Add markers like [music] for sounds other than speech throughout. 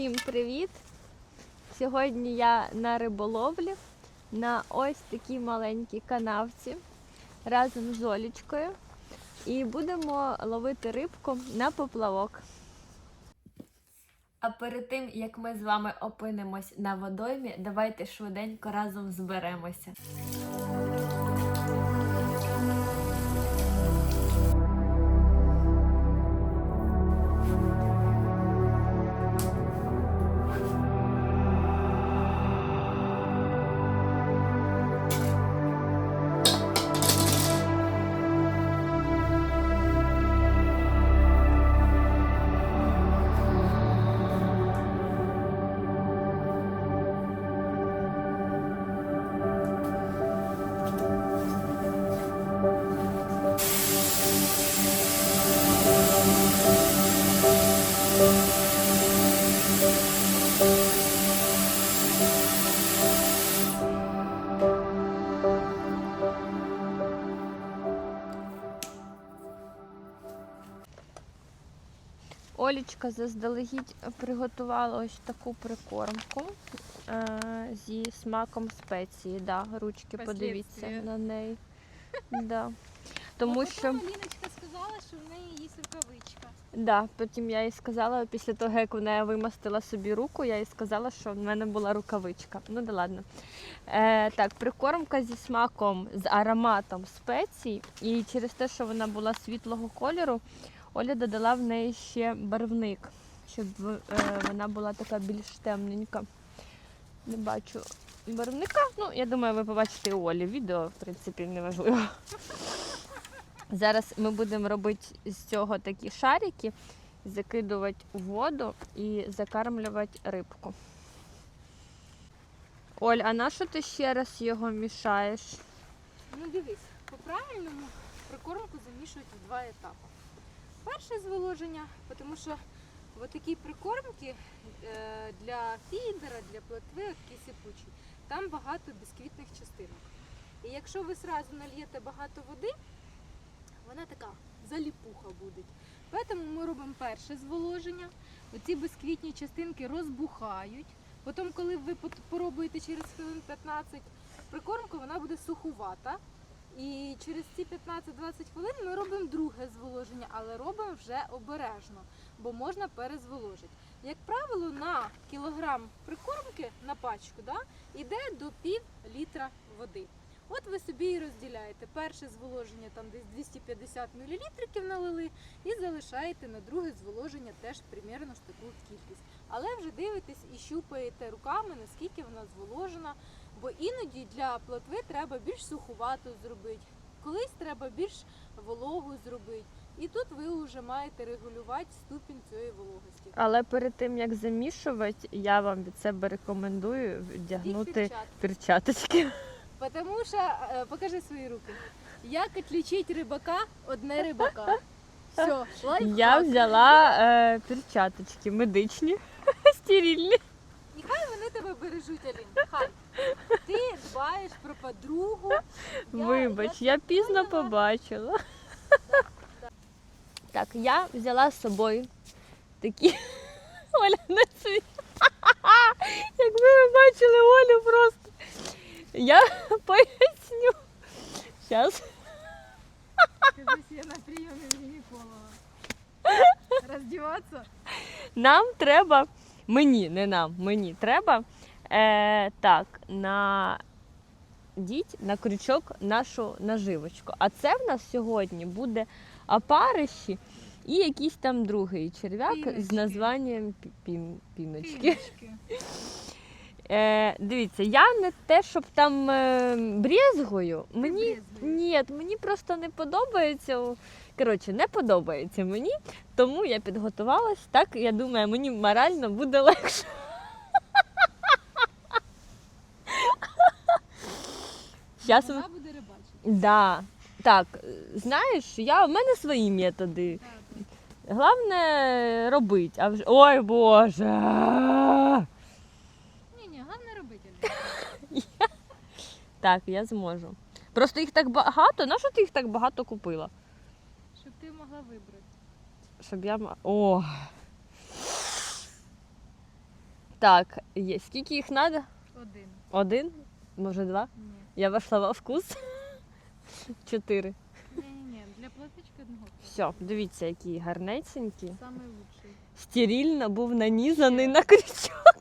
Всім привіт! Сьогодні я на риболовлі на ось такій маленькій канавці разом з Олічкою. І будемо ловити рибку на поплавок. А перед тим, як ми з вами опинимось на водоймі, давайте швиденько разом зберемося. Олічка заздалегідь приготувала ось таку прикормку е, зі смаком спеції. Да, ручки подивіться на неї. Да. Тому що потім сказала, що в неї є рукавичка. да, потім я їй сказала, після того, як вона вимастила собі руку, я їй сказала, що в мене була рукавичка. Ну да ладно. Е, так, прикормка зі смаком, з ароматом спецій. І через те, що вона була світлого кольору, Оля додала в неї ще барвник, щоб е, вона була така більш темненька. Не бачу барвника. Ну, я думаю, ви побачите Олі. Відео, в принципі, не важливо. Зараз ми будемо робити з цього такі шарики, закидувати воду і закармлювати рибку. Оль, а на що ти ще раз його мішаєш? Ну дивись, по-правильному прикормку замішують в два етапи. Перше зволоження, тому що в такій прикормки е, для фідера, для плотви, от такі сипучі, там багато бісквітних частинок. І якщо ви сразу нальєте багато води, вона така заліпуха буде. Тому ми робимо перше зволоження. Оці бісквітні частинки розбухають. Потім, коли ви поробуєте через хвилин 15 прикормку, вона буде сухувата. І через ці 15-20 хвилин ми робимо друге зволоження, але робимо вже обережно, бо можна перезволожити. Як правило, на кілограм прикормки на пачку да, йде до пів літра води. От ви собі і розділяєте. Перше зволоження там десь 250 мл налили і залишаєте на друге зволоження теж примерно ж таку кількість. Але вже дивитесь і щупаєте руками, наскільки вона зволожена. Бо іноді для плотви треба більш сухувато зробити, колись треба більш вологу зробити. І тут ви вже маєте регулювати ступінь цієї вологості. Але перед тим як замішувати, я вам від себе рекомендую вдягнути перчаточки. Тому що е, покажи свої руки. Як відлічити рибака одне рибака? [laughs] Все, лайфхак. Я взяла е, перчаточки медичні, [laughs] стерильні. І хай вони тебе бережуть, Алін. Хай. Ти дбаєш про подругу. Я- Вибач, я я пізно побачила. [laughs] Так, я взяла з собою такі Оля на світ. Якби ви бачили Олю просто. Я [laughs] поясню. Зараз. Кажись, я на прийомі в гінеколога. [laughs] Роздіватися? Нам треба, мені, не нам, мені треба е, так, на діть на крючок нашу наживочку. А це в нас сьогодні буде опариші і якийсь там другий черв'як з названням пі- пін, піночки. [laughs] Е, дивіться, я не те, щоб там е, брезгую. Мені ні, мені просто не подобається. Коротше, не подобається мені, тому я підготувалась. Так, я думаю, мені морально буде легше. Щас... Вона буде рибачити. Да. Так, знаєш, я, в мене свої методи. Головне робити. А вже... Ой Боже. Ні, ні, головне робити. [laughs] Так, я зможу. Просто їх так багато. На що ти їх так багато купила? Щоб ти могла вибрати. Щоб я. ма- О. Так, є. Скільки їх треба? Один. Один? Може два? Ні. Я вошла во вкус. [laughs] Чотири. Для одного. Все, дивіться, які гарненькі. Самий лучший. Стерильно був нанізаний на крючок.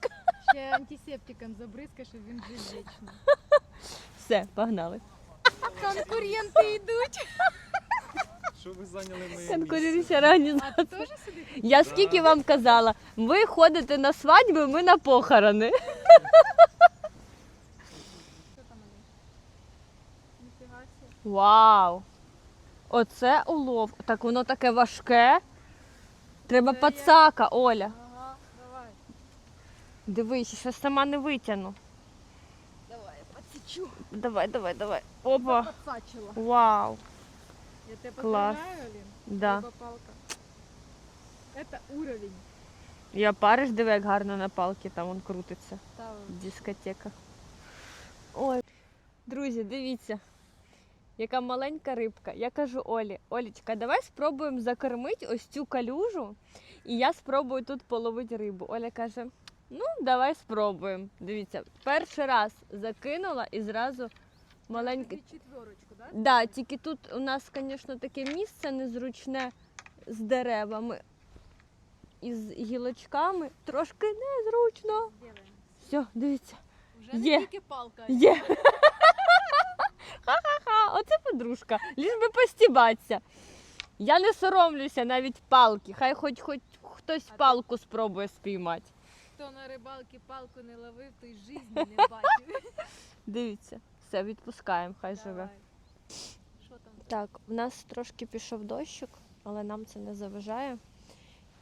Ще антисептиком забризкаєш, і він жив вічно. [laughs] Все, погнали. Конкуренти йдуть. Що ви зайняли моє місце? Конкуренція. А ти теж сидиш? Я скільки вам казала, ви ходите на свадьби, ми на похорони. [laughs] Що там вони? Ніфіга себе. Вау! Оце улов. Так воно таке важке. Треба Це я- пацака, Оля. Ага, давай. Дивись, що сама не витягну. Давай, я подсічу. Давай, давай, давай. Опа. Подсачила. Вау. Я тебе поздравляю, Алін. Да. Это уровень. Я париш, диви, як гарно на палки там он крутиться. Та, Дискотека. Ой. Друзі, дивіться, яка маленька рибка. Я кажу Олі, Олічка, давай спробуємо закормити ось цю калюжу, і я спробую тут половити рибу. Оля каже: ну, давай спробуємо. Дивіться, перший раз закинула і зразу маленький. Тобі четверочку, да? Да, тільки тут у нас, звісно, таке місце незручне з деревами і з гілочками. Трошки незручно. Все, дивіться. Вже Є. не тільки палка. Є. [laughs] Оце подружка. Ліж би постібатися. Я не соромлюся навіть палки. Хай хоч хоч хтось палку спробує спіймати. Хто на рибалки палку не ловив, той жизні не [laughs] бачив. Дивіться, все, відпускаємо, хай живе. Що там? Так, в нас трошки пішов дощик, але нам це не заважає.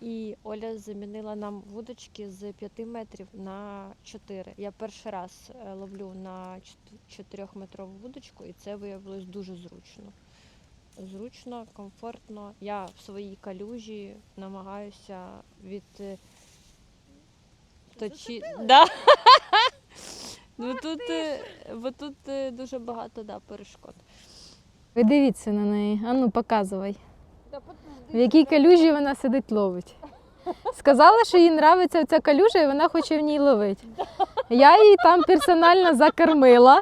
І Оля замінила нам вудочки з 5 метрів на 4. Я перший раз е, ловлю на 4-метрову вудочку, і це виявилось дуже зручно. Зручно, комфортно. Я в своїй калюжі намагаюся від е, точі... Да. Ну тут, е, бо тут дуже багато да, перешкод. Ви дивіться на неї. А ну показувай. В якій калюжі вона сидить ловить. Сказала, що їй подобається ця калюжа і вона хоче в ній ловити. Я її там персонально закормила.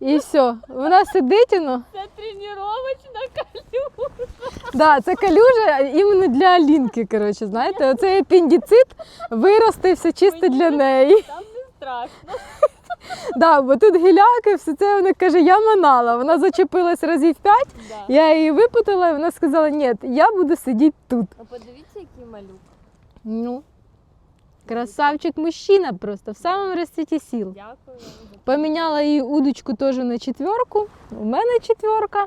І все. Вона сидить, ну. Це тренувачна калюжа. Да, це калюжа іменно для Алінки, коротше, знаєте, оцей апендицит виростився чисто для неї. Там не страшно. Да, бо тут гіляки, все це вона каже, я манала. Вона зачепилась разів п'ять, Да. я її випутала, і вона сказала, ні, я буду сидіти тут. А подивіться, який малюк. Ну, красавчик мужчина просто в самому розцвіті сіл. Дякую Поміняла її удочку теж на четверку. У мене четверка.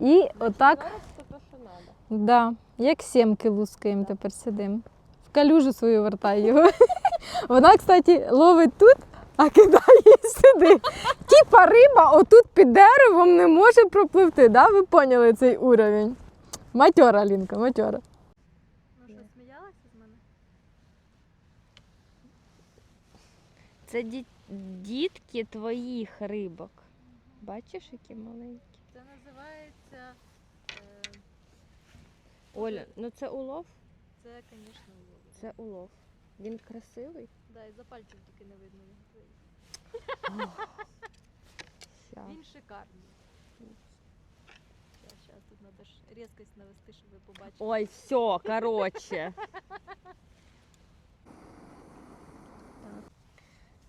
І отак, то, то, що надо. да, як сімки лускаємо тепер сидимо. В калюжу свою вертай його. [laughs] Вона, кстати, ловить тут, а кидає сюди. Типа риба отут під деревом не може пропливти. Да? Ви поняли цей уровень? Матьора, Лінка, матьора. Ну що, сміялася з мене? Це ді- дітки твоїх рибок. Бачиш, які маленькі? Це називається. е, Оля, ну це улов? Це, звісно, улов. Це улов. Він красивий. Да, і за пальчик тільки не видно. Ща. Він шикарний. Зараз тут треба ж різкость навести, щоб ви побачили. Ой, все, коротше.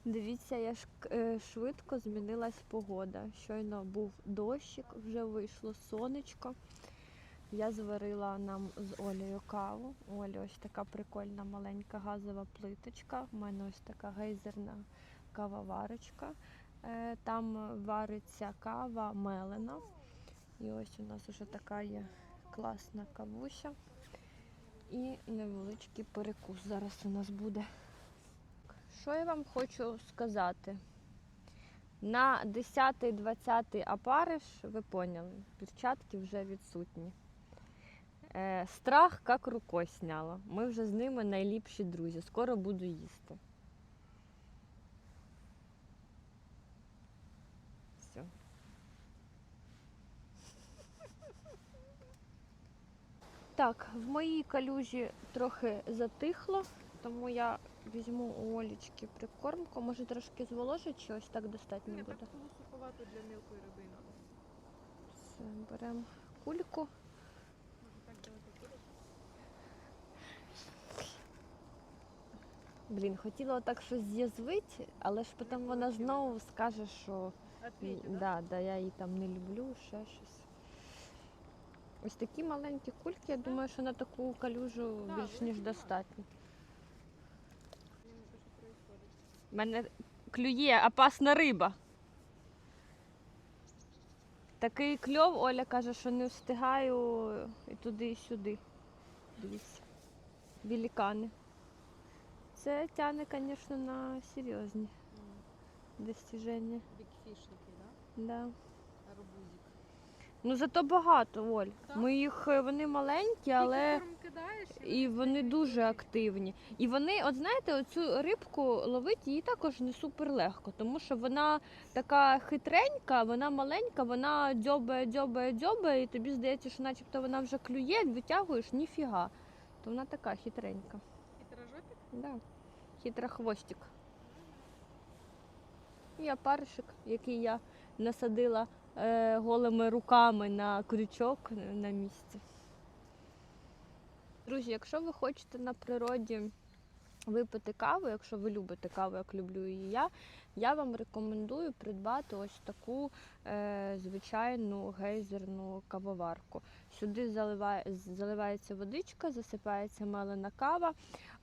Дивіться, я ж е, швидко змінилась погода. Щойно був дощик, вже вийшло сонечко. Я зварила нам з Олею каву. У Олі ось така прикольна маленька газова плиточка. У мене ось така гейзерна кавоварочка. Е, Там вариться кава мелена. І ось у нас вже така є класна кавуся. І невеличкий перекус зараз у нас буде. Що я вам хочу сказати? На 10-20 апариш, ви поняли, перчатки вже відсутні. Е, страх як рукою сняла. Ми вже з ними найліпші друзі. Скоро буду їсти. Все. Так, в моїй калюжі трохи затихло, тому я візьму у Олічки прикормку. Може трошки зволожить, чи ось так достатньо буде. так полусуховато для мілкої рибини. Все, беремо кульку. Може так далеко кидати? Блін, хотіла отак щось з'язвити, але ж потім вона знову скаже, що да? да, я її там не люблю, ще щось. Ось такі маленькі кульки, я думаю, що на таку калюжу більш ніж достатньо. У мене клює опасна риба. Такий кльов, Оля каже, що не встигаю і туди, і сюди. Дивіться. Великани. Це тягне, звісно, на серйозні достіження. Бікфішники, так? да? Да. Арбузик. Ну зато багато, Оль. Так? Ми їх, е, вони маленькі, але кидаєш і вони дуже активні. І вони, от знаєте, оцю рибку ловити її також не супер легко, тому що вона така хитренька, вона маленька, вона дзьобає, дзьобає, дзьобає, і тобі здається, що начебто вона вже клює, витягуєш, ніфіга. То вона така хитренька. Да. Хитра хвостик. І опаришик, який я насадила е, голими руками на крючок на місці. Друзі, якщо ви хочете на природі випити каву, якщо ви любите каву, як люблю її я, я вам рекомендую придбати ось таку е, звичайну гейзерну кавоварку. Сюди заливає, заливається водичка, засипається мелена кава.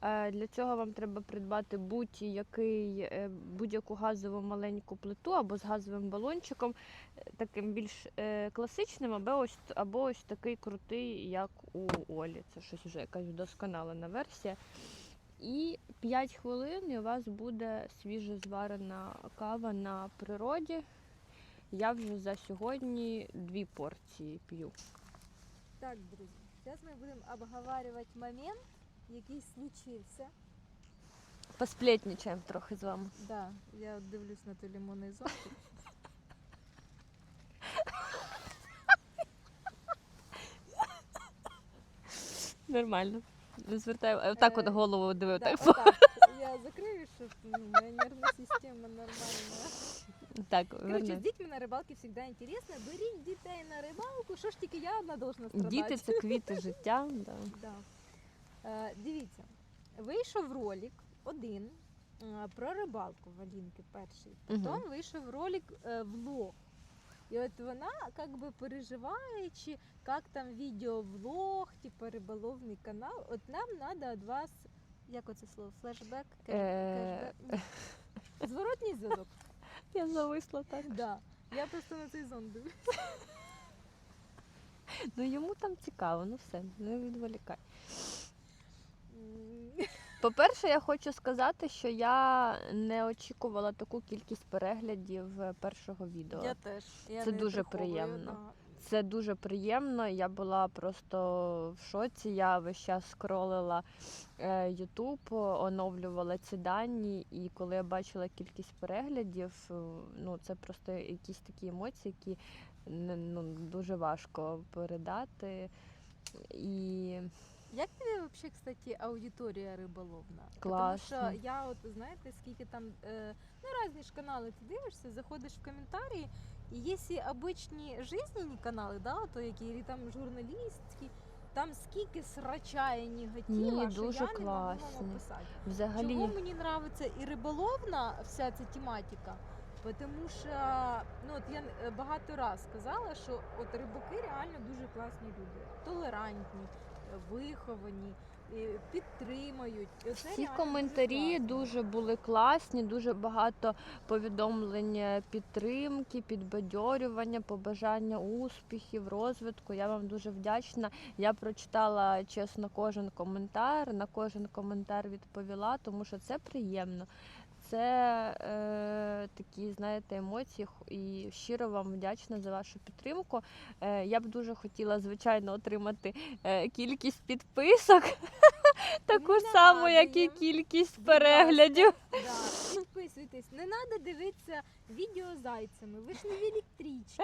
Е, Для цього вам треба придбати будь-який, е, будь-яку газову маленьку плиту або з газовим балончиком, е, таким більш е, класичним, або ось, або ось такий крутий, як у Олі. Це щось вже якась вдосконалена версія. І 5 хвилин і у вас буде свіже зварена кава на природі. Я вже за сьогодні дві порції п'ю. Так, друзі, зараз ми будемо обговорювати момент, який случився. Посплетничаємо трохи з вами. Да, я от дивлюсь на той лимонний зонтик. Нормально. Не звертаю. Так от Е, голову дивив. Да, Так, отак. Я закрию, щоб ну, моя нервна система нормальна. так Короче, з дітьми на рибалки завжди інтересно. Беріть дітей на рибалку. Що ж тільки я одна должна страдати? Діти це квіти життя. Да. Да. Е, дивіться, вийшов ролик один е, про рибалку в Алінки перший. Потім вийшов ролик е, влог. І от вона как би переживає, чи як там відеовлог, типу риболовний канал. От нам треба від вас, як оце слово, флешбек? Кеш- кешбек? Зворотній зв'язок. Я зависла так. Да. Я просто на цей зон дивлюсь. Ну йому там цікаво, ну все, не відволікай. По-перше, я хочу сказати, що я не очікувала таку кількість переглядів е, першого відео. Я теж. Я Це не дуже приховую, приємно. да. Це дуже приємно. Я була просто в шоці. Я весь час скролила е, оновлювала ці дані, і коли я бачила кількість переглядів, е, ну це просто якісь такі емоції, які ну, дуже важко передати. І Як тобі взагалі, кстати, аудиторія риболовна? Класно. Тому що я от знаєте, скільки там е, ну різні ж канали ти дивишся, заходиш в коментарі, і якщо обичні жизненні канали, да, то які там журналістські, там скільки срача і негатива, Ні, що дуже я не можу описати. взагалі Чого мені подобається і риболовна вся ця тематика? Тому що ну от я е, багато раз сказала, що от рибаки реально дуже класні люди, толерантні, виховані, е, підтримують. Оце Всі реально коментарі класно. дуже були класні, дуже багато повідомлень е, підтримки, підбадьорювання, побажання успіхів, розвитку. Я вам дуже вдячна. Я прочитала чесно кожен коментар, на кожен коментар відповіла, тому що це приємно. Це е, такі, знаєте, емоції і щиро вам вдячна за вашу підтримку. Е, я б дуже хотіла, звичайно, отримати е, кількість підписок, [laughs] таку саму, як і кількість переглядів. Підписуйтесь. Не треба дивитися відео зайцями. Ви ж не в електричці.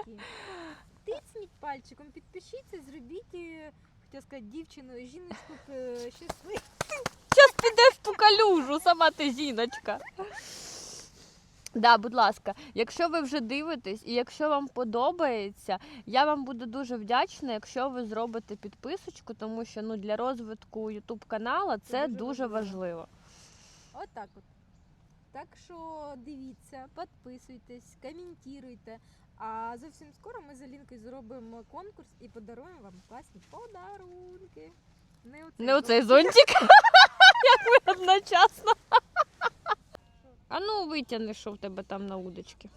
Тицніть пальчиком, підпишіться, зробіть. е, хотіла сказати дівчину, жіночку е, щасливу. Зараз підеш по калюжу, сама ти жіночка. Да, будь ласка, якщо ви вже дивитесь і якщо вам подобається, я вам буду дуже вдячна, якщо ви зробите підписочку, тому що ну, для розвитку YouTube каналу це, дуже дуже важливо. важливо. От так от. Так що дивіться, підписуйтесь, коментуйте. А зовсім скоро ми з Алінкою зробимо конкурс і подаруємо вам класні подарунки. Не оцей, Не оцей зонтик. [laughs] зонтик, як ви одночасно. А ну витягни, що в тебе там на удочці.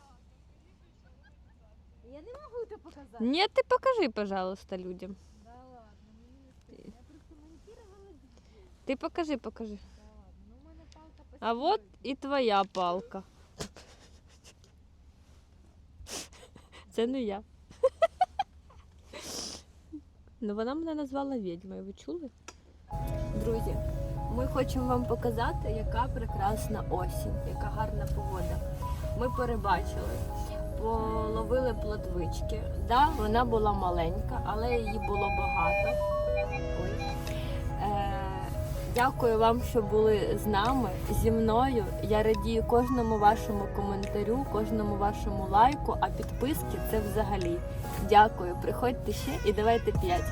Я не можу це показати. Ні, ти покажи, пожалуйста, людям. Да ладно, мені не стидно. Я просто монтувала відео. Ти покажи, покажи. Да ладно, ну у мене палка А вот постійно. і твоя палка. Це не я. Ну вона мене назвала відьмою, ви чули? Друзі, Ми хочемо вам показати, яка прекрасна осінь, яка гарна погода. Ми перебачили, половили плотвички. Да, вона була маленька, але її було багато. Е, Дякую вам, що були з нами, зі мною. Я радію кожному вашому коментарю, кожному вашому лайку, а підписки це взагалі. Дякую. Приходьте ще і давайте п'ять.